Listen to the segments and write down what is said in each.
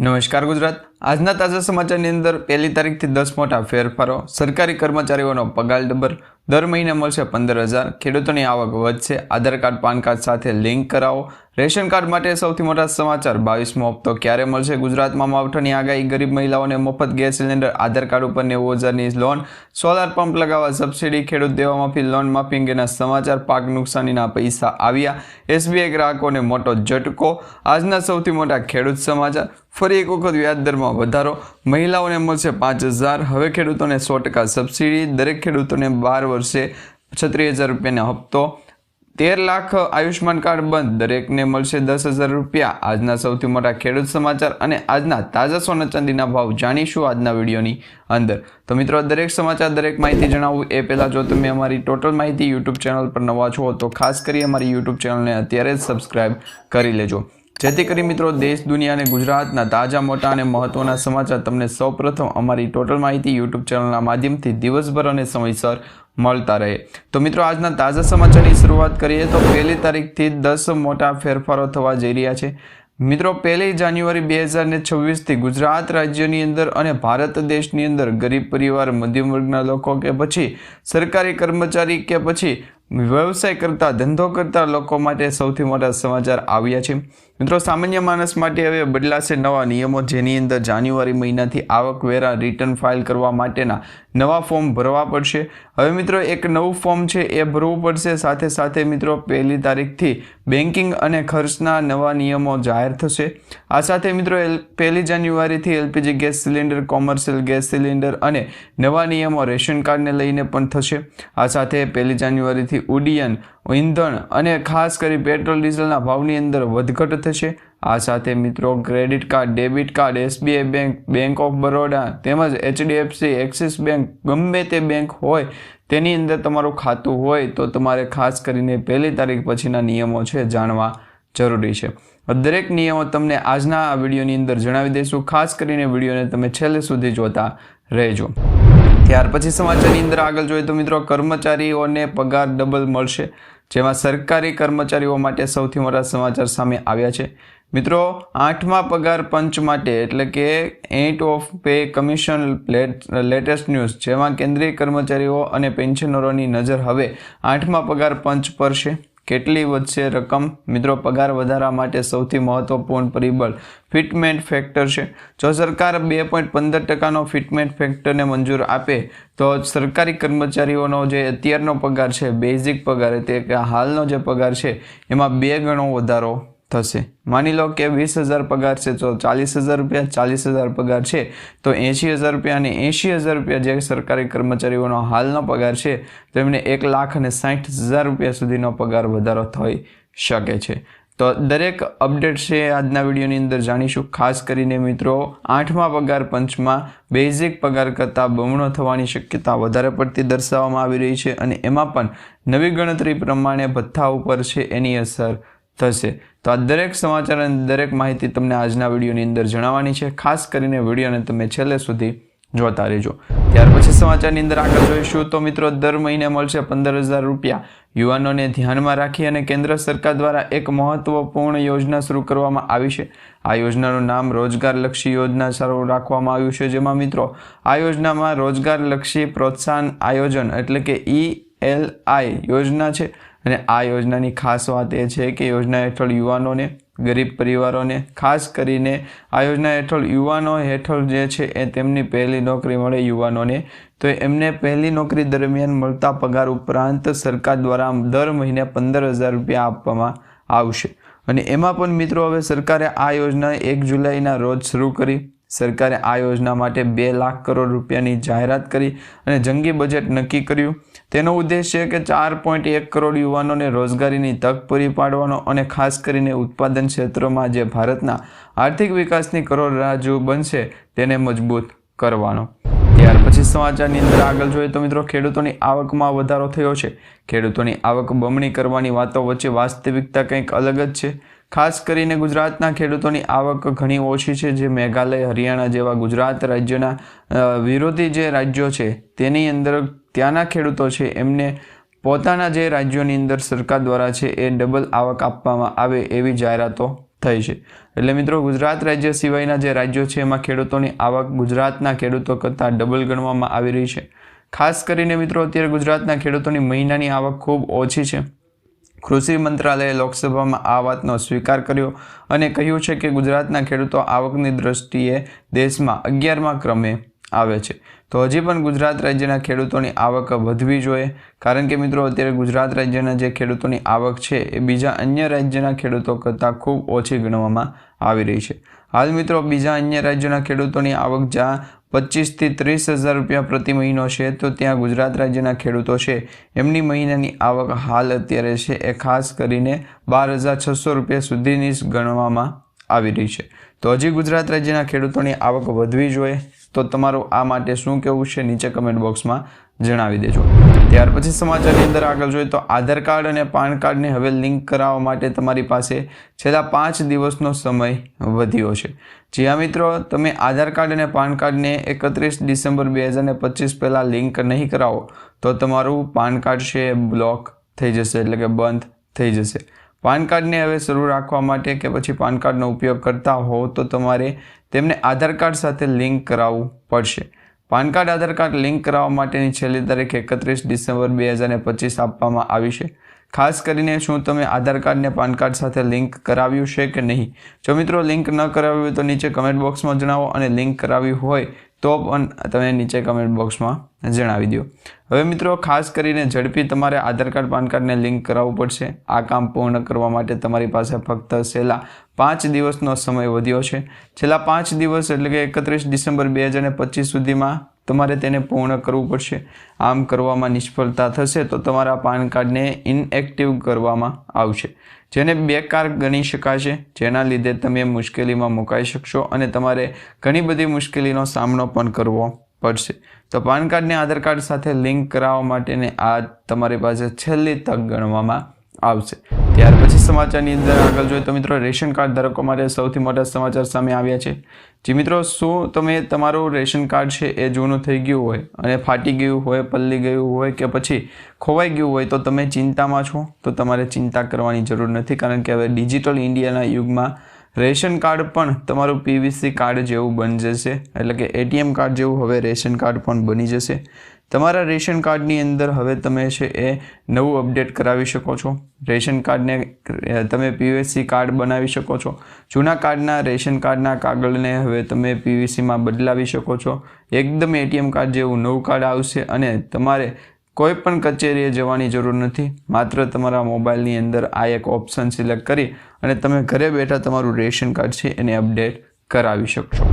નમસ્કાર ગુજરાત આજના તાજા સમાચારની અંદર પહેલી તારીખથી દસ મોટા ફેરફારો. સરકારી કર્મચારીઓનો પગાર ડબર. દર મહિને મળશે પંદર હજાર. ખેડૂતોની આવક વધશે. આધાર કાર્ડ, પાન કાર્ડ સાથે લિંક કરાવો. રેશન કાર્ડ માટે સૌથી મોટા સમાચાર. બાવીસમો હપ્તો ક્યારે મળશે? ગુજરાતમાં માવઠાની આગાહી. ગરીબ મહિલાઓને મફત ગેસ સિલિન્ડર, આધાર કાર્ડ ઉપર નેવું હજારની લોન. સોલાર પંપ લગાવવા સબસિડી. ખેડૂત દેવા માફી લોન માફી અંગેના સમાચાર. પાક નુકસાનીના પૈસા આવ્યા. એસબીઆઈ ગ્રાહકોને મોટો ઝટકો. આજના સૌથી મોટા ખેડૂત સમાચાર. ફરી એક વખત વ્યાજદરમાં વધારો. મહિલાઓને મળશે પાંચ હજાર. હવે ખેડૂતોને સો ટકા સબસિડી. દરેક ખેડૂતોને બાર વર્ષે છત્રીસ હજાર રૂપિયાનો હપ્તો. તેર લાખ આયુષ્માન કાર્ડ બંધ. દરેકને મળશે દસ હજાર રૂપિયા. આજના સૌથી મોટા ખેડૂત સમાચાર અને આજના તાજા સોના ચાંદીના ભાવ જાણીશું આજના વિડીયોની અંદર. તો મિત્રો, દરેક સમાચાર, દરેક માહિતી જણાવું એ પહેલાં જો તમે અમારી ટોટલ માહિતી યુટ્યુબ ચેનલ પર નવા છો, તો ખાસ કરી અમારી યુટ્યુબ ચેનલને અત્યારે જ સબસ્ક્રાઈબ કરી લેજો. જેથી કરી મિત્રો, દેશ, દુનિયા અને ગુજરાતના તાજા, મોટા અને મહત્વના સમાચાર તમને સૌપ્રથમ અમારી ટોટલ માહિતી યુટ્યુબ ચેનલના માધ્યમથી દિવસભર અને સમયસર મળતા રહે. તો મિત્રો, આજના તાજા સમાચારની શરૂઆત કરીએ તો પહેલી તારીખથી દસ મોટા ફેરફારો થવા જઈ રહ્યા છે. મિત્રો, પહેલી જાન્યુઆરી બે હજાર ને છવ્વીસથી ગુજરાત રાજ્યની અંદર અને ભારત દેશની અંદર ગરીબ પરિવાર મધ્યમ વર્ગના લોકો કે પછી સરકારી કર્મચારી કે પછી વ્યવસાય કરતા, ધંધો કરતા લોકો માટે સૌથી મોટા સમાચાર આવ્યા છે. મિત્રો, સામાન્ય માણસ માટે હવે બદલાશે નવા નિયમો, જેની અંદર જાન્યુઆરી મહિનાથી આવકવેરા રિટર્ન ફાઇલ કરવા માટેના નવા ફોર્મ ભરવા પડશે. હવે મિત્રો, એક નવું ફોર્મ છે, એ ભરવું પડશે. સાથે સાથે મિત્રો, પહેલી તારીખથી બેન્કિંગ અને ખર્ચના નવા નિયમો જાહેર થશે. આ સાથે મિત્રો પહેલી જાન્યુઆરીથી LPG gas cylinder, commercial gas cylinder અને નવા નિયમો રેશન કાર્ડને લઈને પણ થશે. આ સાથે પહેલી જાન્યુઆરીથી ઉડ્ડયન ઈંધણ અને ખાસ કરી પેટ્રોલ ડીઝલના ભાવની અંદર વધઘટ થશે. આ સાથે મિત્રો credit card, debit card, SBI bank bank of Baroda તેમજ એચડીએફસી એક્સિસ બેંક ગમે તે બેંક હોય તેની અંદર તમારું ખાતું હોય તો તમારે ખાસ કરીને પહેલી તારીખ પછીના નિયમો છે જાણવા જરૂરી છે. દરેક નિયમો તમને આજના આ વિડીયોની અંદર જણાવી દઈશું. ખાસ કરીને વિડીયોને તમે છેલ્લે સુધી જોતા રહેજો. ત્યાર પછી સમાચારની અંદર આગળ જોઈએ તો મિત્રો કર્મચારીઓને પગાર ડબલ મળશે, જેમાં સરકારી કર્મચારીઓ માટે સૌથી મોટા સમાચાર સામે આવ્યા છે. મિત્રો, આઠમા પગાર પંચ માટે, એટલે કે eight of pay commission latest news જેમાં કેન્દ્રીય કર્મચારીઓ અને પેન્શનરોની નજર હવે આઠમા પગાર પંચ પર છે. કેટલી વધશે રકમ? મિત્રો, પગાર વધારા માટે સૌથી મહત્વપૂર્ણ પરિબળ ફિટમેન્ટ ફેક્ટર છે. જો સરકાર બે પોઈન્ટ પંદર ટકાનો ફિટમેન્ટ ફેક્ટરને મંજૂર આપે, તો સરકારી કર્મચારીઓનો જે અત્યારનો પગાર છે, બેઝિક પગાર તે કે હાલનો જે પગાર છે, એમાં બે ગણો વધારો થશે. માની લો કે વીસ હજાર પગાર છે, તો ચાલીસ હજાર રૂપિયા, ચાલીસ હજાર પગાર છે, તો એંશી હજાર રૂપિયા અને એંશી હજાર રૂપિયા જે સરકારી કર્મચારીઓનો હાલનો પગાર છે તેમને એક લાખ અને સાઠ હજાર રૂપિયા સુધીનો પગાર વધારો થઈ શકે છે. તો દરેક અપડેટ છે આજના વિડીયોની અંદર જાણીશું. ખાસ કરીને મિત્રો, આઠમા પગાર પંચમાં બેઝિક પગાર કરતાં બમણો થવાની શક્યતા વધારે પડતી દર્શાવવામાં આવી રહી છે અને એમાં પણ નવી ગણતરી પ્રમાણે ભથ્થા ઉપર છે એની અસર થશે. તો આ દરેક સમાચાર અને દરેક માહિતી તમને આજના વિડીયોની અંદર જણાવવાની છે. ખાસ કરીને વિડીયોને તમે છેલ્લે સુધી જોતા રહેજો. ત્યાર પછી સમાચારની અંદર આગળ જોઈશું. તો મિત્રો, દર મહિને મળશે પંદર હજાર રૂપિયા. યુવાનોને ધ્યાનમાં રાખી અને કેન્દ્ર સરકાર દ્વારા એક મહત્વપૂર્ણ યોજના શરૂ કરવામાં આવી છે. આ યોજનાનું નામ રોજગારલક્ષી યોજના શરૂ રાખવામાં આવ્યું છે. જેમાં મિત્રો, આ યોજનામાં રોજગારલક્ષી પ્રોત્સાહન આયોજન એટલે કે ઈ એલ આઈ યોજના છે. અને આ યોજનાની ખાસ વાત એ છે કે યોજના હેઠળ યુવાનોને, ગરીબ પરિવારોને, ખાસ કરીને આ યોજના હેઠળ યુવાનો હેઠળ જે છે એ તેમની પહેલી નોકરી મળે યુવાનોને. તો એમને પહેલી નોકરી દરમિયાન મળતા પગાર ઉપરાંત સરકાર દ્વારા દર મહિને પંદર હજાર રૂપિયા આપવામાં આવશે. અને એમાં પણ મિત્રો હવે સરકારે આ યોજના એક જુલાઈના રોજ શરૂ કરી. સરકારે આ યોજના માટે બે લાખ કરોડ રૂપિયાની જાહેરાત કરી અને જંગી બજેટ નક્કી કર્યું. તેનો ઉદ્દેશ છે કે ચાર પોઈન્ટ એક કરોડ યુવાનોને રોજગારીની તક પૂરી પાડવાનો અને ખાસ કરીને ઉત્પાદન ક્ષેત્રોમાં જે ભારતના આર્થિક વિકાસની કરોડરાજુ બનશે તેને મજબૂત કરવાનો. ત્યાર પછી સમાચારની અંદર આગળ જોઈએ તો મિત્રો ખેડૂતોની આવકમાં વધારો થયો છે. ખેડૂતોની આવક બમણી કરવાની વાતો વચ્ચે વાસ્તવિકતા કંઈક અલગ જ છે. ખાસ કરીને ગુજરાતના ખેડૂતોની આવક ઘણી ઓછી છે. જે મેઘાલય, હરિયાણા જેવા ગુજરાત રાજ્યના વિરોધી જે રાજ્યો છે તેની અંદર ત્યાંના ખેડૂતો છે. એમને પોતાના જે રાજ્યોની અંદર સરકાર દ્વારા છે એ ડબલ આવક આપવામાં આવે એવી જાહેરાતો થઈ છે. એટલે મિત્રો, ગુજરાત રાજ્ય સિવાયના જે રાજ્યો છે એમાં ખેડૂતોની આવક ગુજરાતના ખેડૂતો કરતાં ડબલ ગણવામાં આવી રહી છે. ખાસ કરીને મિત્રો, અત્યારે ગુજરાતના ખેડૂતોની મહિનાની આવક ખૂબ ઓછી છે. કૃષિ મંત્રાલયે લોકસભામાં આ વાતનો સ્વીકાર કર્યો અને કહ્યું છે કે ગુજરાતના ખેડૂતો આવકની દ્રષ્ટિએ દેશમાં અગિયારમા ક્રમે આવે છે. તો હજી પણ ગુજરાત રાજ્યના ખેડૂતોની આવક વધવી જોઈએ. કારણ કે મિત્રો, અત્યારે ગુજરાત રાજ્યના જે ખેડૂતોની આવક છે, એ બીજા અન્ય રાજ્યના ખેડૂતો કરતાં ખૂબ ઓછી ગણવામાં આવી રહી છે. હાલ મિત્રો, બીજા અન્ય રાજ્યોના ખેડૂતોની આવક જ્યાં પચીસથી ત્રીસ હજાર રૂપિયા પ્રતિ મહિનો છે, તો ત્યાં ગુજરાત રાજ્યના ખેડૂતો છે, એમની મહિનાની આવક હાલ અત્યારે છે, એ ખાસ કરીને બાર હજાર છસો રૂપિયા સુધીની ગણવામાં આવી રહી છે. તો હજી ગુજરાત રાજ્યના ખેડૂતોની આવક વધવી જોઈએ. તો તમારું આ માટે શું કહેવું છે નીચે કમેન્ટ બોક્સમાં જણાવી દેજો. ત્યાર પછી સમાચારની અંદર આગળ જોઈએ તો આધાર કાર્ડ અને પાન કાર્ડને હવે લિંક કરાવવા માટે તમારી પાસે છેલ્લા પાંચ દિવસનો સમય વધ્યો છે. જી હા મિત્રો, તમે આધાર કાર્ડ અને પાન કાર્ડને એકત્રીસ ડિસેમ્બર બે હજાર પચીસ પહેલાં લિંક નહીં કરાવો, તો તમારું પાન કાર્ડ છે બ્લોક થઈ જશે, એટલે કે બંધ થઈ જશે. પાન કાર્ડને હવે શરૂ રાખવા માટે કે પછી પાન કાર્ડનો ઉપયોગ કરતા હો તો તમારે તેમને આધાર કાર્ડ સાથે લિંક કરાવવું પડશે. PAN card, Aadhaar card link કરાવવા માટેની છેલ્લી તારીખ એકત્રીસ ડિસેમ્બર બે હજાર પચીસ આપવામાં આવી છે. ખાસ કરીને શું તમે આધાર કાર્ડને પાન કાર્ડ સાથે લિંક કરાવ્યું છે કે નહીં? જો મિત્રો લિંક ન કરાવ્યું હોય તો નીચે કમેન્ટ બોક્સમાં જણાવો અને લિંક કરાવ્યું હોય તો પણ તમે નીચે કમેન્ટ બોક્સમાં જણાવી દો. હવે મિત્રો, ખાસ કરીને ઝડપી તમારે આધાર કાર્ડ, પાન કાર્ડને લિંક કરાવવું પડશે. આ કામ પૂર્ણ કરવા માટે તમારી પાસે ફક્ત છેલ્લા પાંચ દિવસનો સમય વધ્યો છે. છેલ્લા પાંચ દિવસ એટલે કે એકત્રીસ ડિસેમ્બર બે હજાર પચીસ સુધીમાં તમારે તેને પૂર્ણ કરવું પડશે. આમ કરવામાં નિષ્ફળતા થશે તો તમારા પાન કાર્ડને ઇનએક્ટિવ કરવામાં આવશે. જેને બેકાર ગણી શકાશે, જેના લીધે તમે મુશ્કેલીમાં મુકાઈ શકશો અને તમારે ઘણી બધી મુશ્કેલીનો સામનો પણ કરવો પડશે. તો પાન કાર્ડને આધાર કાર્ડ સાથે લિંક કરાવવા માટેને આ તમારી પાસે છેલ્લી તક ગણવામાં આવશે. ત્યાર પછી સમાચારની અંદર આગળ જોઈએ તો મિત્રો રેશન કાર્ડ ધારકો માટે સૌથી મોટા સમાચાર સામે આવ્યા છે. જી મિત્રો, શું તમે તમારું રેશન કાર્ડ છે એ જૂનું થઈ ગયું હોય અને ફાટી ગયું હોય, પલ્લી ગયું હોય કે પછી ખોવાઈ ગયું હોય તો તમે ચિંતામાં છો? તો તમારે ચિંતા કરવાની જરૂર નથી કારણ કે હવે ડિજિટલ ઇન્ડિયાના યુગમાં રેશન કાર્ડ પણ તમારું પીવીસી કાર્ડ જેવું બની જશે. એટલે કે એટીએમ કાર્ડ જેવું હવે રેશન કાર્ડ પણ બની જશે. તમારા રેશન કાર્ડની અંદર હવે તમે છે એ નવું અપડેટ કરાવી શકો છો. રેશન કાર્ડને તમે પીવીસી કાર્ડ બનાવી શકો છો. જૂના કાર્ડના, રેશન કાર્ડના કાગળને હવે તમે પીવીસીમાં બદલાવી શકો છો. એકદમ એટીએમ કાર્ડ જેવું નવું કાર્ડ આવશે અને તમારે કોઈ પણ કચેરીએ જવાની જરૂર નથી. માત્ર તમારા મોબાઈલની અંદર આ એક ઓપ્શન સિલેક્ટ કરી અને તમે ઘરે બેઠા તમારું રેશન કાર્ડ છે એને અપડેટ કરાવી શકશો.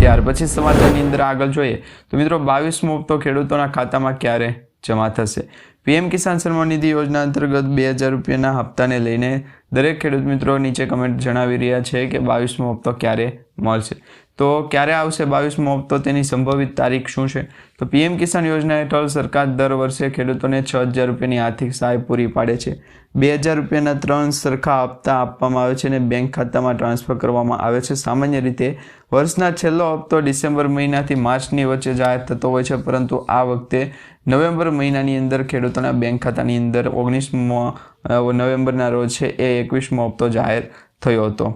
ત્યાર પછી સમાચારની અંદર આગળ જોઈએ તો મિત્રો બાવીસમો હપ્તો ખેડૂતોના ખાતામાં ક્યારે જમા થશે? પીએમ કિસાન સન્માન નિધિ યોજના અંતર્ગત બે હજાર રૂપિયાના હપ્તાને લઈને દરેક ખેડૂત મિત્રો નીચે કમેન્ટ જણાવી રહ્યા છે કે બાવીસમો હપ્તો ક્યારે મળશે? તો ક્યારે આવશે બાવીસમો હપ્તો? તેની સંભવિત તારીખ શું છે? તો પીએમ કિસાન યોજના હેઠળ સરકાર દર વર્ષે ખેડૂતોને છ હજાર રૂપિયાની આર્થિક સહાય પૂરી પાડે છે. બે હજાર રૂપિયાના ત્રણ સરખા હપ્તા આપવામાં આવે છે અને બેંક ખાતામાં ટ્રાન્સફર કરવામાં આવે છે. સામાન્ય રીતે વર્ષના છેલ્લો હપ્તો ડિસેમ્બર મહિનાથી માર્ચની વચ્ચે જાહેર થતો હોય છે, પરંતુ આ વખતે નવેમ્બર મહિનાની અંદર ખેડૂતોના બેંક ખાતાની અંદર ઓગણીસમો નવેમ્બરના રોજ છે એ એકવીસમો હપ્તો જાહેર થયો હતો.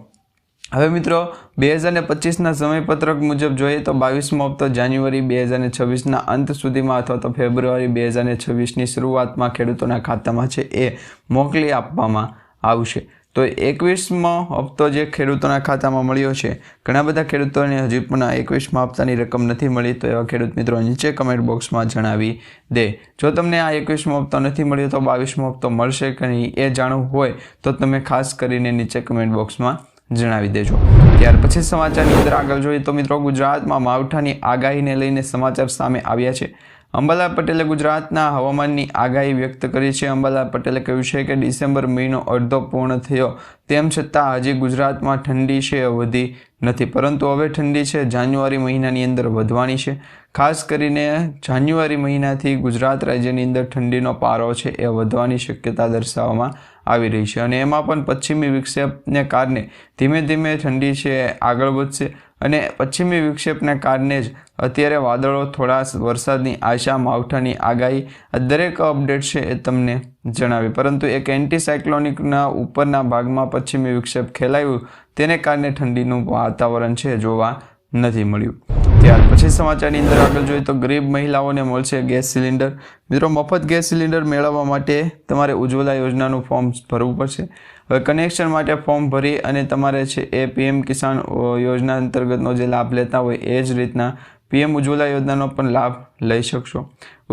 હવે મિત્રો, બે હજાર પચીસના સમયપત્રક મુજબ જોઈએ તો બાવીસમો હપ્તો જાન્યુઆરી બે હજાર છવ્વીસના અંત સુધીમાં અથવા તો ફેબ્રુઆરી બે હજાર છવ્વીસની શરૂઆતમાં ખેડૂતોના ખાતામાં છે એ મોકલી આપવામાં આવશે. તો એકવીસમો હપ્તો જે ખેડૂતોના ખાતામાં મળ્યો છે, ઘણા બધા ખેડૂતોને હજી પણ એકવીસમા હપ્તાની રકમ નથી મળી, તો એવા ખેડૂત મિત્રો નીચે કમેન્ટ બોક્સમાં જણાવી દે. જો તમને આ એકવીસમો હપ્તો નથી મળ્યો તો બાવીસમો હપ્તો મળશે કે નહીં એ જાણવું હોય તો તમે ખાસ કરીને નીચે કમેન્ટ બોક્સમાં જણાવી દેજો. ત્યાર પછી સમાચારની અંદર આગળ જોઈએ તો મિત્રો ગુજરાતમાં માવઠાની આગાહીને લઈને સમાચાર સામે આવ્યા છે. અંબાલા પટેલે ગુજરાતના હવામાનની આગાહી વ્યક્ત કરી છે. અંબાલા પટેલે કહ્યું છે કે ડિસેમ્બર મહિનો અડધો પૂર્ણ થયો. તેમ છતાં હજી ગુજરાતમાં ઠંડી છે વધી નથી. પરંતુ હવે ઠંડી છે. જાન્યુઆરી મહિનાની અંદર વધવાની છે. ખાસ કરીને જાન્યુઆરી મહિનાથી ગુજરાત રાજ્યની અંદર ઠંડીનો પારો છે એ વધવાની શક્યતા દર્શાવવામાં આવી રહી છે અને એમાં પણ પશ્ચિમી વિક્ષેપને કારણે ધીમે ધીમે ઠંડી છે, આગળ વધશે અને પશ્ચિમી વિક્ષેપને કારણે જ અત્યારે વાદળો, થોડા વરસાદની આશા, માવઠાની આગાહી આ દરેક અપડેટ છે એ તમને જણાવી. પરંતુ એક એન્ટીસાયક્લોનિકના ઉપરના ભાગમાં પશ્ચિમી વિક્ષેપ ખેલાયું, તેને કારણે ઠંડીનું વાતાવરણ છે. જોવા નથી મળ્યું. ત્યાર પછી સમાચારની અંદર આગળ જોઈએ તો ગરીબ મહિલાઓને મળશે ગેસ સિલિન્ડર. મિત્રો, મફત ગેસ સિલિન્ડર મેળવવા માટે તમારે ઉજ્જવલા યોજનાનું ફોર્મ ભરવું પડશે. હવે કનેક્શન માટે ફોર્મ ભરી અને તમારે છે એ પીએમ કિસાન યોજના અંતર્ગતનો જે લાભ લેતા હોય એ જ રીતના પીએમ ઉજ્જવલા યોજનાનો પણ લાભ લઈ શકશો.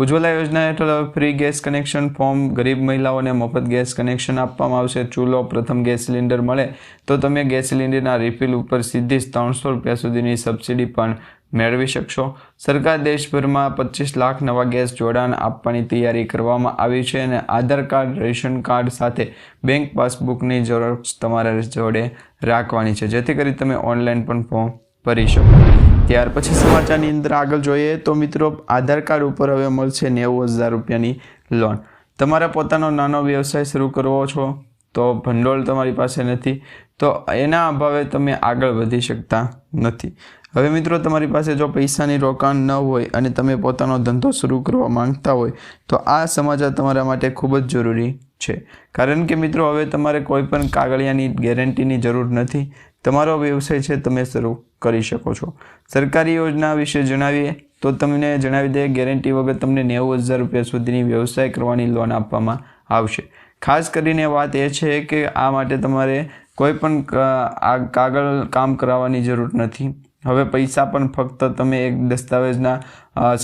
ઉજ્જવલા યોજના હેઠળ ફ્રી ગેસ કનેક્શન ફોર્મ ગરીબ મહિલાઓને મફત ગેસ કનેક્શન આપવામાં આવશે. ચૂલો, પ્રથમ ગેસ સિલિન્ડર મળે તો તમે ગેસ સિલિન્ડરના રિફિલ ઉપર સીધી જ ત્રણસો રૂપિયા સુધીની સબસિડી પણ મેળવી શકશો. સરકાર દેશભરમાં પચીસ લાખ નવા ગેસ જોડાણ આપવાની તૈયારી કરવામાં આવી છે અને આધાર કાર્ડ, રેશન કાર્ડ સાથે બેંક પાસબુકની જરૂર તમારા જોડે રાખવાની છે. જેથી કરી તમે ઓનલાઈન પણ ફોર્મ ભરી શકો. ત્યાર પછી સમાચારની અંદર આગળ જોઈએ તો મિત્રો, આધાર કાર્ડ ઉપર હવે મળશે નેવું હજાર રૂપિયાની લોન તમારે પોતાનો નાનો વ્યવસાય શરૂ કરવો છો તો ભંડોળ તમારી પાસે નથી, તો એના અભાવે તમે આગળ વધી શકતા નથી. હવે મિત્રો, તમારી પાસે જો પૈસાની રોકાણ ન હોય અને તમે પોતાનો ધંધો શરૂ કરવા માંગતા હોય, તો આ સમાચાર તમારા માટે ખૂબ જ જરૂરી છે. કારણ કે મિત્રો, હવે તમારે કોઈ પણ કાગળિયાની ગેરંટીની જરૂર નથી તમારો વ્યવસાય છે, તમે શરૂ કરી શકો છો. સરકારી યોજના વિશે જણાવીએ, તો તમને જણાવી દઈએ, ગેરંટી વગર તમને નેવું હજાર રૂપિયા સુધીની વ્યવસાય કરવાની લોન આપવામાં આવશે. ખાસ કરીને વાત એ છે કે આ માટે તમારે કોઈ પણ કાગળ કામ કરાવવાની જરૂર નથી. હવે પૈસા પણ ફક્ત તમે એક દસ્તાવેજના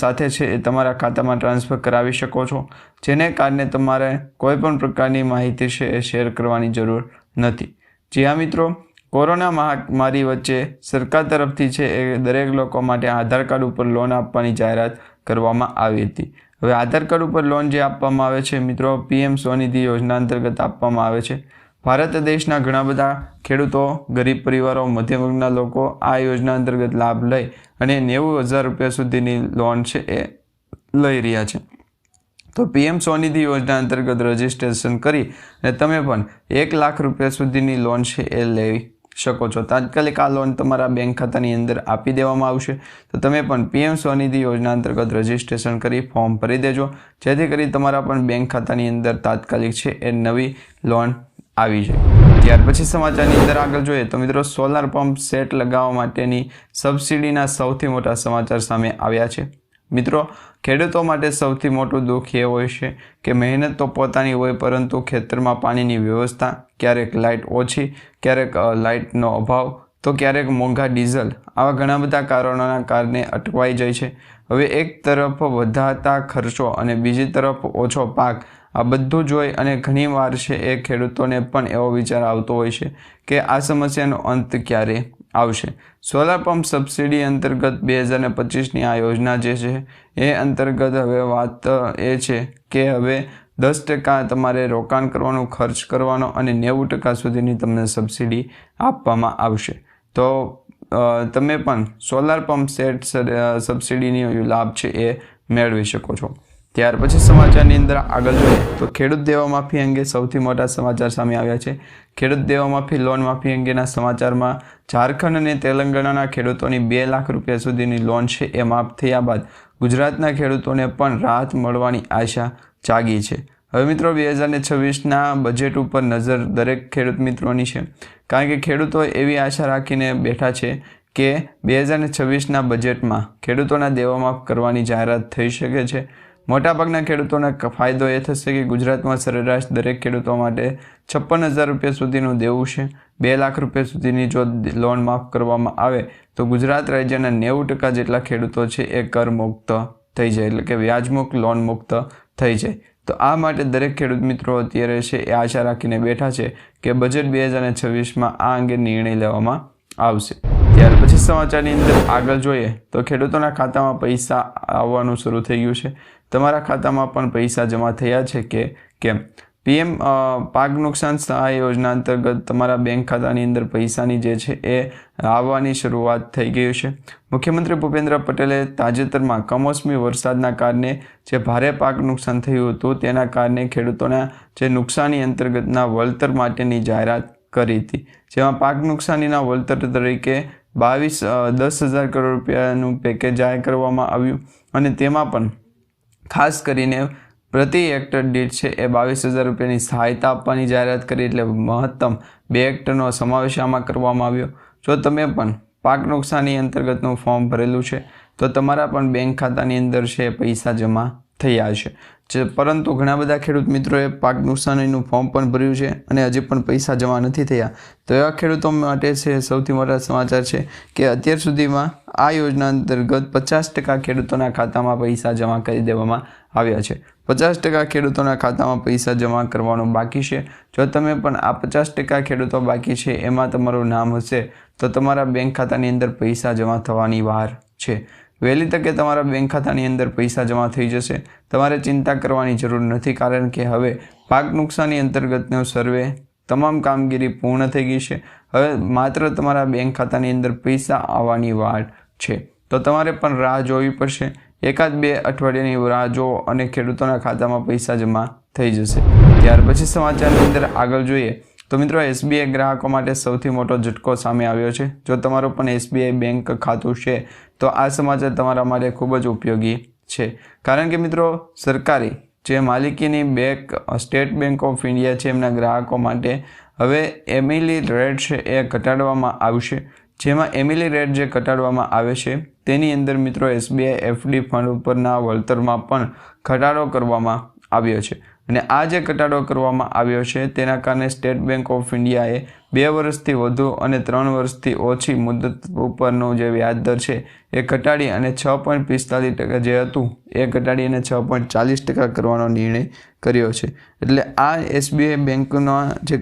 સાથે છે એ તમારા ખાતામાં ટ્રાન્સફર કરાવી શકો છો, જેને કારણે તમારે કોઈ પણ પ્રકારની માહિતી છે એ શેર કરવાની જરૂર નથી. જી હા મિત્રો કોરોના મહામારી વચ્ચે સરકાર તરફથી છે એ દરેક લોકો માટે આધાર કાર્ડ ઉપર લોન આપવાની જાહેરાત કરવામાં આવી હતી. હવે આધાર કાર્ડ ઉપર લોન જે આપવામાં આવે છે, મિત્રો, પીએમ સ્વનિધિ યોજના અંતર્ગત આપવામાં આવે છે. ભારત દેશના ઘણા બધા ખેડૂતો, ગરીબ પરિવારો, મધ્યમ વર્ગના લોકો આ યોજના અંતર્ગત લાભ લઈ અને નેવું હજાર રૂપિયા સુધીની લોન છે એ લઈ રહ્યા છે. તો પીએમ સ્વનિધિ યોજના અંતર્ગત રજીસ્ટ્રેશન કરી અને તમે પણ એક લાખ રૂપિયા સુધીની લોન છે એ લઈ શકો છો. તાત્કાલિક આ લોન તમારા બેંક ખાતાની અંદર આપી દેવામાં આવશે. તો તમે પણ પીએમ સ્વનિધિ યોજના અંતર્ગત રજીસ્ટ્રેશન કરી ફોર્મ ભરી દેજો. જેથી કરી તમારા પણ બેંક ખાતાની અંદર તાત્કાલિક છે એ નવી લોન આવી જાય. ત્યાર પછી સમાચારની અંદર આગળ જોઈએ તો મિત્રો સોલાર પંપ સેટ લગાવવા માટેની સબસિડીના સૌથી મોટા સમાચાર સામે આવ્યા છે. મિત્રો ખેડૂતો માટે સૌથી મોટું દુઃખ એ હોય છે કે મહેનત તો પોતાની હોય પરંતુ ખેતરમાં પાણીની વ્યવસ્થા ક્યારેક લાઇટ ઓછી, ક્યારેક લાઇટનો અભાવ, તો ક્યારેક મોંઘા ડીઝલ. આવા ઘણા બધા કારણોના કારણે અટવાઈ જાય છે. હવે એક તરફ વધાતા ખર્ચો અને બીજી તરફ ઓછો પાક. આ બધું જોઈ અને ઘણીવાર છે એ ખેડૂતોને પણ એવો વિચાર આવતો હોય છે કે આ સમસ્યાનો અંત ક્યારે? આવશે. સોલાર પંપ સબસિડી અંતર્ગત બે હજાર પચીસની આ યોજના જે છે, એ અંતર્ગત હવે વાત એ છે કે હવે દસ ટકા તમારે રોકાણ કરવાનો, ખર્ચ કરવાનો અને નેવું ટકા સુધીની તમને સબસિડી આપવામાં આવશે. તો તમે પણ સોલાર પંપ સેટ સબસિડીની લાભ છે એ મેળવી શકો છો. ત્યાર પછી સમાચારની અંદર આગળ જોઈએ તો ખેડૂત દેવા માફી અંગે સૌથી મોટા સમાચાર સામે આવ્યા છે. ખેડૂત દેવા માફી લોન માફી અંગેના સમાચારમાં ઝારખંડ અને તેલંગાણાના ખેડૂતોની બે લાખ રૂપિયા સુધીની લોન છે એ માફ થયા બાદ ગુજરાતના ખેડૂતોને પણ રાહત મળવાની આશા જાગી છે. હવે મિત્રો બે હજાર ને છવ્વીસના બજેટ ઉપર નજર દરેક ખેડૂત મિત્રોની છે. કારણ કે ખેડૂતો એવી આશા રાખીને બેઠા છે કે બે હજાર ને છવ્વીસના બજેટમાં ખેડૂતોના દેવા માફ કરવાની જાહેરાત થઈ શકે છે. મોટાભાગના ખેડૂતોને ફાયદો એ થશે કે ગુજરાતમાં સરેરાશ દરેક ખેડૂતો માટે છપ્પન હજાર રૂપિયા સુધીનું દેવું છે. બે લાખ રૂપિયા સુધીની જો લોન માફ કરવામાં આવે, તો ગુજરાત રાજ્યના નેવું ટકા જેટલા ખેડૂતો છે એ કર મુક્ત થઈ જાય, એટલે કે વ્યાજમુક્ત, લોન મુક્ત થઈ જાય. તો આ માટે દરેક ખેડૂત મિત્રો અત્યારે છે એ આશા રાખીને બેઠા છે કે બજેટ બે હજાર છવ્વીસમાં આ અંગે નિર્ણય લેવામાં આવશે. ત્યાર પછી સમાચારની અંદર આગળ જોઈએ તો ખેડૂતોના ખાતામાં પૈસા આવવાનું શરૂ થઈ ગયું છે. તમારા ખાતામાં પણ પૈસા જમા થયા છે કે કેમ? પીએમ પાક નુકસાન સહાય યોજના અંતર્ગત તમારા બેંક ખાતાની અંદર પૈસાની જે છે એ આવવાની શરૂઆત થઈ ગઈ છે. મુખ્યમંત્રી ભૂપેન્દ્ર પટેલે તાજેતરમાં કમોસમી વરસાદના કારણે જે ભારે પાક નુકસાન થયું હતું તેના કારણે ખેડૂતોના જે નુકસાની અંતર્ગતના વળતર માટેની જાહેરાત કરી હતી. જેમાં પાક નુકસાનીના વળતર તરીકે બાવીસ દસ હજાર કરોડ રૂપિયાનું પેકેજ જાહેર કરવામાં આવ્યું અને તેમાં પણ ખાસ કરીને પ્રતિ હેક્ટર દીઠ છે એ બાવીસ હજાર રૂપિયાની સહાયતા આપવાની જાહેરાત કરી એટલે મહત્તમ બે હેક્ટરનો સમાવેશ આમાં કરવામાં આવ્યો. જો તમે પણ પાક નુકસાની અંતર્ગતનું ફોર્મ ભરેલું છે, તો તમારા પણ બેંક ખાતાની અંદર છે પૈસા જમા થયા છે. જે પરંતુ ઘણા બધા ખેડૂત મિત્રોએ પાક નુકસાનીનું ફોર્મ પણ ભર્યું છે અને હજી પણ પૈસા જમા નથી થયા. તો એવા ખેડૂતો માટે છે સૌથી મોટા સમાચાર છે કે અત્યાર સુધીમાં આ યોજના અંતર્ગત પચાસ ટકા ખેડૂતોના ખાતામાં પૈસા જમા કરી દેવામાં આવ્યા છે. પચાસ ટકા ખેડૂતોના ખાતામાં પૈસા જમા કરવાનું બાકી છે. જો તમે પણ આ પચાસ ટકા ખેડૂતો બાકી છે, એમાં તમારું નામ હશે. તો તમારા બેંક ખાતાની અંદર પૈસા જમા થવાની વાર છે. વહેલી તકે તમારા બેંક ખાતાની અંદર પૈસા જમા થઈ જશે. તમારે ચિંતા કરવાની જરૂર નથી કારણ કે હવે પાક નુકસાની અંતર્ગતનો સર્વે તમામ કામગીરી પૂર્ણ થઈ ગઈ છે. હવે માત્ર તમારા બેંક ખાતાની અંદર પૈસા આવવાની વાટ છે. તો તમારે પણ રાહ જોવી પડશે. એકાદ બે અઠવાડિયાની રાહ જો અને ખેડૂતોના ખાતામાં પૈસા જમા થઈ જશે. ત્યાર પછી સમાચારની અંદર આગળ જોઈએ. તો મિત્રો એસબીઆઈ ગ્રાહકો માટે સૌથી મોટો ઝટકો સામે આવ્યો છે. જો તમારું પણ એસબીઆઈ બેંક ખાતું છે, તો આ સમાચાર તમારા માટે ખૂબ જ ઉપયોગી છે. કારણ કે મિત્રો, સરકારી જે માલિકીની bank, State Bank of India છે, એમના ગ્રાહકો માટે હવે એમિલી રેટ છે એ ઘટાડવામાં આવશે. જેમાં એમિલી રેટ જે ઘટાડવામાં આવે છે, તેની અંદર મિત્રો એસબીઆઈ એફડી ફંડ ઉપરના વળતરમાં પણ ઘટાડો કરવામાં આવ્યો છે. અને આ જે ઘટાડો કરવામાં આવ્યો છે, તેના કારણે સ્ટેટ બેંક ઓફ ઇન્ડિયાએ બે વર્ષથી વધુ અને ત્રણ વર્ષથી ઓછી મુદત ઉપરનો જે વ્યાજદર છે, એ ઘટાડી અને છ પોઈન્ટ પિસ્તાલીસ ટકા જે હતું, એ ઘટાડી અને છ પોઈન્ટ ચાલીસ ટકા કરવાનો નિર્ણય કર્યો છે. એટલે આ એસબીઆઈ બેંકના જે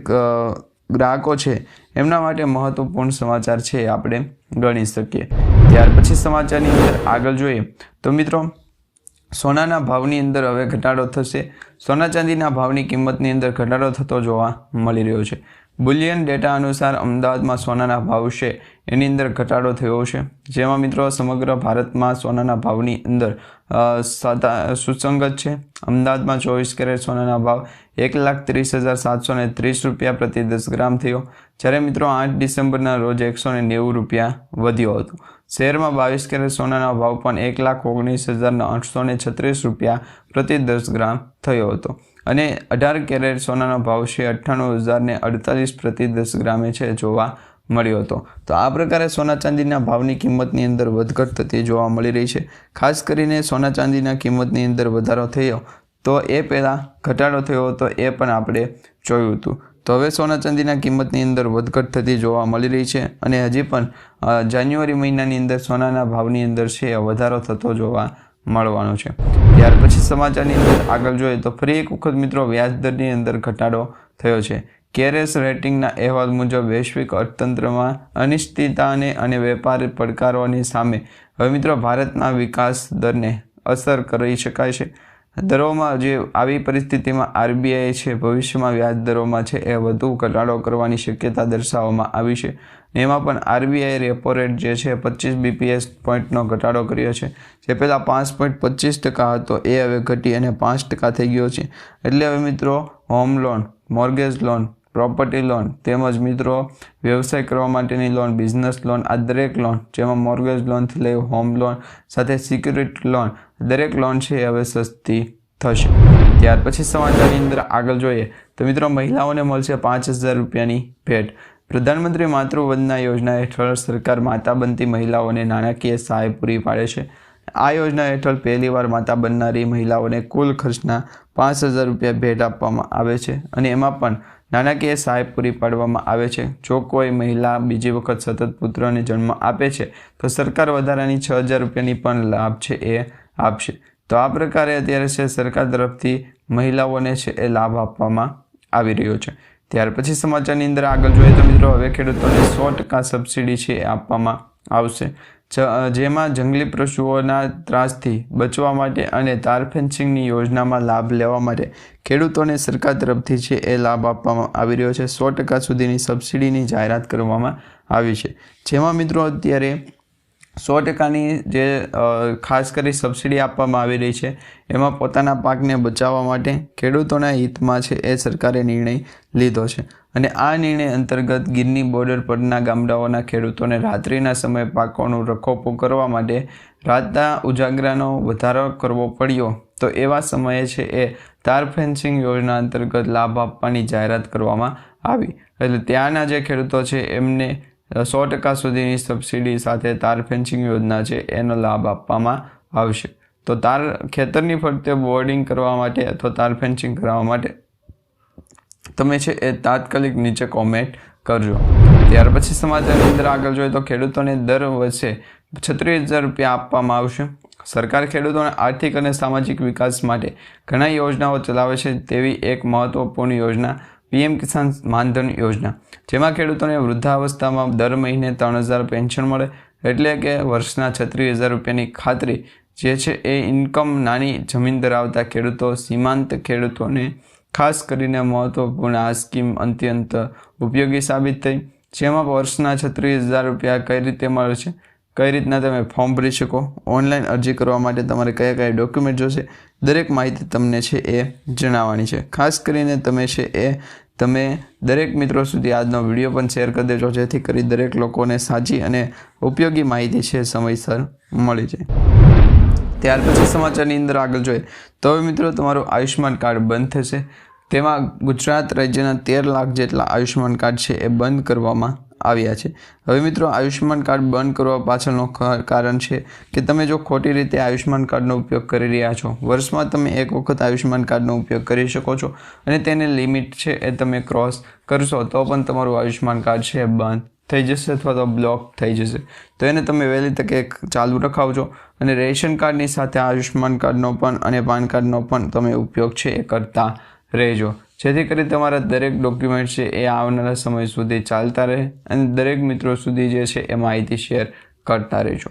ગ્રાહકો છે, એમના માટે મહત્વપૂર્ણ સમાચાર છે આપણે ગણી શકીએ. ત્યાર પછી સમાચારની અંદર આગળ જોઈએ. તો મિત્રો સોનાના ભાવની અંદર હવે ઘટાડો થશે. સોના ચાંદીના ભાવની કિંમતની અંદર ઘટાડો થતો જોવા મળી રહ્યો છે. બુલિયન ડેટા અનુસાર અમદાવાદમાં સોનાના ભાવ છે. એની અંદર ઘટાડો થયો છે. જેમાં મિત્રો સમગ્ર ભારતમાં સોનાના ભાવની અંદર સુસંગત છે. અમદાવાદમાં ચોવીસ કેરેટ સોનાના ભાવ એક લાખ ત્રીસ હજાર સાતસો ત્રીસ રૂપિયા પ્રતિ દસ ગ્રામ થયો. જ્યારે મિત્રો આઠ ડિસેમ્બરના રોજ એકસો ને નેવું રૂપિયા વધ્યો હતો. શહેરમાં બાવીસ કેરેટ સોનાના ભાવ પણ એક લાખ ઓગણીસ હજારના આઠસો ને છત્રીસ રૂપિયા પ્રતિ દસ ગ્રામ થયો હતો. અને અઢાર કેરેટ સોનાનો ભાવ છે અઠ્ઠાણું હજાર ને અડતાલીસ પ્રતિ દસ ગ્રામે છે જોવા મળ્યો હતો. તો આ પ્રકારે સોના ચાંદીના ભાવની કિંમતની અંદર વધઘટ થતી જોવા મળી રહી છે. ખાસ કરીને સોના ચાંદીના કિંમતની અંદર વધારો થયો તો એ પહેલાં ઘટાડો થયો હતો એ પણ આપણે જોયું હતું. તો હવે સોના ચાંદીના કિંમતની અંદર વધઘટ થતી જોવા મળી રહી છે અને હજી પણ જાન્યુઆરી મહિનાની અંદર સોનાના ભાવની અંદર છે વધારો થતો જોવા મળવાનો છે. ત્યાર પછી સમાચારની અંદર આગળ જોઈએ તો ફરી એક વખત મિત્રો વ્યાજદરની અંદર ઘટાડો થયો છે. કેરેસ રેટિંગના અહેવાલ મુજબ વૈશ્વિક અર્થતંત્રમાં અનિશ્ચિતતાને અને વેપાર પડકારોની સામે, હવે મિત્રો ભારતના વિકાસ દરને અસર કરી શકાય છે. દરોમાં જે આવી પરિસ્થિતિમાં આરબીઆઈ છે, ભવિષ્યમાં વ્યાજ દરોમાં છે, એ વધુ ઘટાડો કરવાની શક્યતા દર્શાવવામાં આવી છે. એમાં પણ આરબીઆઈ રેપો રેટ જે છે, પચીસ બીપીએસ પોઈન્ટનો ઘટાડો કર્યો છે. જે પહેલાં પાંચ પોઈન્ટ પચીસ ટકા હતો, એ હવે ઘટી અને પાંચ ટકા થઈ ગયો છે. એટલે હવે મિત્રો home loan mortgage loan property loan તેમજ મિત્રો, વ્યવસાય કરવા માટેની લોન બિઝનેસ લોન આ દરેક લોન જેમાં મોર્ગેજ લોનથી લઈ હોમ લોન સાથે સિક્યુરિટી લોન દરેક લોન છે એ હવે સસ્તી થશે. ત્યાર પછી સમાચારની અંદર આગળ જોઈએ તો મિત્રો મહિલાઓને મળશે પાંચ હજાર રૂપિયાની ભેટ. પ્રધાનમંત્રી માતૃવંદના યોજના હેઠળ સરકાર માતા બનતી મહિલાઓને નાણાકીય સહાય પૂરી પાડે છે. આ યોજના હેઠળ પહેલીવાર માતા બનનારી મહિલાઓને કુલ ખર્ચના પાંચ હજાર રૂપિયા ભેટ આપવામાં આવે છે અને એમાં પણ નાણાકીય સહાય પૂરી પાડવામાં આવે છે. જો કોઈ મહિલા બીજી વખત સતત પુત્રને જન્મ આપે છે તો સરકાર વધારાની છ હજાર રૂપિયાની પણ લાભ છે એ આપશે. તો આ પ્રકારે અત્યારે છે સરકાર તરફથી મહિલાઓને છે એ લાભ આપવામાં આવી રહ્યો છે. ત્યાર પછી સમાચારની અંદર આગળ જોઈએ તો મિત્રો હવે ખેડૂતોને સો ટકા સબસિડી છે એ આપવામાં આવશે. જેમાં જંગલી પશુઓના ત્રાસથી બચવા માટે અને તાર ફેન્સિંગની યોજનામાં લાભ લેવા માટે ખેડૂતોને સરકાર તરફથી છે એ લાભ આપવામાં આવી રહ્યો છે. સો ટકા સુધીની સબસિડીની જાહેરાત કરવામાં આવી છે. જેમાં મિત્રો અત્યારે સો ટકાની જે ખાસ કરી સબસિડી આપવામાં આવી રહી છે, એમાં પોતાના પાકને બચાવવા માટે ખેડૂતોના હિતમાં છે એ સરકારે નિર્ણય લીધો છે. અને આ નિર્ણય અંતર્ગત ગીરની બોર્ડર પરના ગામડાઓના ખેડૂતોને રાત્રિના સમયે પાકોનું રખોપો કરવા માટે રાતના ઉજાગરાનો વધારો કરવો પડ્યો. તો એવા સમયે છે એ તાર ફેન્સિંગ યોજના અંતર્ગત લાભ આપવાની જાહેરાત કરવામાં આવી. એટલે ત્યાંના જે ખેડૂતો છે એમને સો ટકા સુધીની સબસિડી સાથે તાર ફેન્સિંગ યોજના છે, એનો લાભ આપવામાં આવશે. તો તાર ખેતરની ફરતે બોર્ડિંગ કરવા માટે અથવા તાર ફેન્સિંગ કરવા માટે તમે છે એ તાત્કાલિક નીચે કોમેન્ટ કરજો. ત્યાર પછી સમાચારની અંદર આગળ જોઈએ તો ખેડૂતોને દર વર્ષે છત્રીસ હજાર રૂપિયા આપવામાં આવશે. સરકાર ખેડૂતોને આર્થિક અને સામાજિક વિકાસ માટે ઘણા યોજનાઓ ચલાવે છે, તેવી એક મહત્વપૂર્ણ યોજના પીએમ કિસાન માનધન યોજના. જેમાં ખેડૂતોને વૃદ્ધાવસ્થામાં દર મહિને ત્રણ હજાર પેન્શન મળે, એટલે કે વર્ષના છત્રીસ હજાર રૂપિયાની ખાતરી, જે છે એ ઇન્કમ નાની જમીન ધરાવતા ખેડૂતો, સીમાંત ખેડૂતોને ખાસ કરીને મહત્વપૂર્ણ આ સ્કીમ અત્યંત ઉપયોગી સાબિત થઈ. જેમાં વર્ષના છત્રીસ હજાર રૂપિયા કઈ રીતે મળે છે? કઈ રીતના તમે ફોર્મ ભરી શકો? ઓનલાઈન અરજી કરવા માટે તમારે કયા કયા ડોક્યુમેન્ટ જોશે? દરેક માહિતી તમને છે એ જણાવવાની છે. ખાસ કરીને તમે છે એ તમે દરેક મિત્રો સુધી આજનો વીડિયો પણ શેર કરી દેજો, જેથી કરી દરેક લોકોને સાચી અને ઉપયોગી માહિતી છે સમયસર મળી જાય. ત્યાર પછી સમાચારની અંદર આગળ જોઈએ. તો હવે મિત્રો, તમારું આયુષ્યમાન કાર્ડ બંધ થશે. તેમાં ગુજરાત રાજ્યના તેર લાખ જેટલા આયુષ્યમાન કાર્ડ છે એ બંધ કરવામાં આવ્યા છે. હવે મિત્રો, આયુષ્યમાન કાર્ડ બંધ કરવા પાછળનું કારણ છે કે તમે જો ખોટી રીતે આયુષ્યમાન કાર્ડનો ઉપયોગ કરી રહ્યા છો, વર્ષમાં તમે એક વખત આયુષ્યમાન કાર્ડનો ઉપયોગ કરી શકો છો અને તેને લિમિટ છે એ તમે ક્રોસ કરશો, તો પણ તમારું આયુષ્યમાન કાર્ડ છે બંધ થઈ જશે અથવા તો બ્લોક થઈ જશે. તો એને તમે વહેલી તકે ચાલુ રખાવજો અને રેશન કાર્ડની સાથે આયુષ્યમાન કાર્ડનો પણ અને પાન કાર્ડનો પણ તમે ઉપયોગ છે એ કરતા રહેજો. જેથી કરી તમારા દરેક ડોક્યુમેન્ટ છે એ આવનારા સમય સુધી ચાલતા રહે અને દરેક મિત્રો સુધી જે છે એ માહિતી શેર કરતા રહેજો.